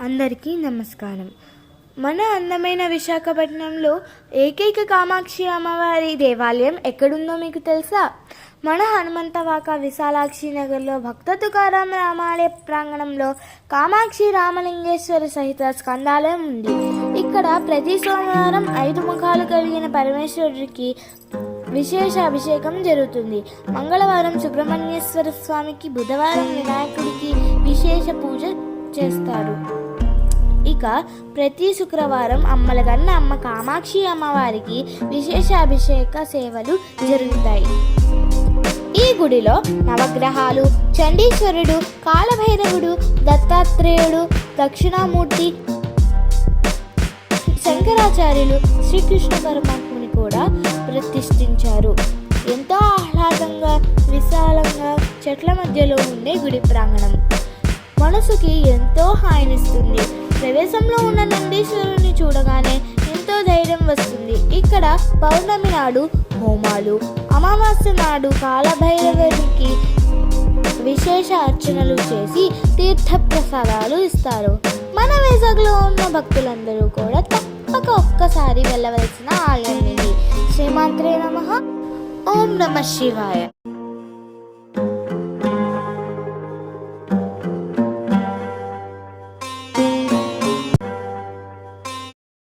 అందరికీ నమస్కారం. మన అందమైన విశాఖపట్నంలో ఏకైక కామాక్షి అమ్మవారి దేవాలయం ఎక్కడుందో మీకు తెలుసా? మన హనుమంతవాక విశాలాక్షి నగర్లో భక్త తుకారాం రామాలయ ప్రాంగణంలో కామాక్షి రామలింగేశ్వర సహిత స్కందాలయం ఉంది. ఇక్కడ ప్రతి సోమవారం ఐదు ముఖాలు కలిగిన పరమేశ్వరుడికి విశేష అభిషేకం జరుగుతుంది. మంగళవారం సుబ్రహ్మణ్యేశ్వర స్వామికి బుధవారం వినాయకుడికి విశేష పూజ చేస్తారు. ఇక ప్రతి శుక్రవారం అమ్మలగన్న అమ్మ కామాక్షి అమ్మవారికి విశేష అభిషేక సేవలు జరుగుతాయి. ఈ గుడిలో నవగ్రహాలు చండీశ్వరుడు కాలభైరవుడు దత్తాత్రేయుడు దక్షిణామూర్తి శంకరాచార్యులు శ్రీకృష్ణ పరమాత్ముని కూడా ప్రతిష్ఠించారు. ఎంతో ఆహ్లాదంగా విశాలంగా చెట్ల మధ్యలో ఉండే గుడి ప్రాంగణం మనసుకి ఎంతో హాయినిస్తుంది. ప్రవేశంలో ఉన్న నందీశ్వరుని చూడగానే ఎంతో ధైర్యం వస్తుంది. ఇక్కడ పౌర్ణమి నాడు హోమాలు అమావాస్య నాడు కాలభైరవునికి విశేష అర్చనలు చేసి తీర్థ ప్రసాదాలు ఇస్తారు. మన వేసవిలో ఉన్న భక్తులందరూ కూడా తప్పక ఒక్కసారి వెళ్ళవలసిన ఆలయం ఇది. శ్రీమాత్రే నమ. ఓం నమ శివాయ.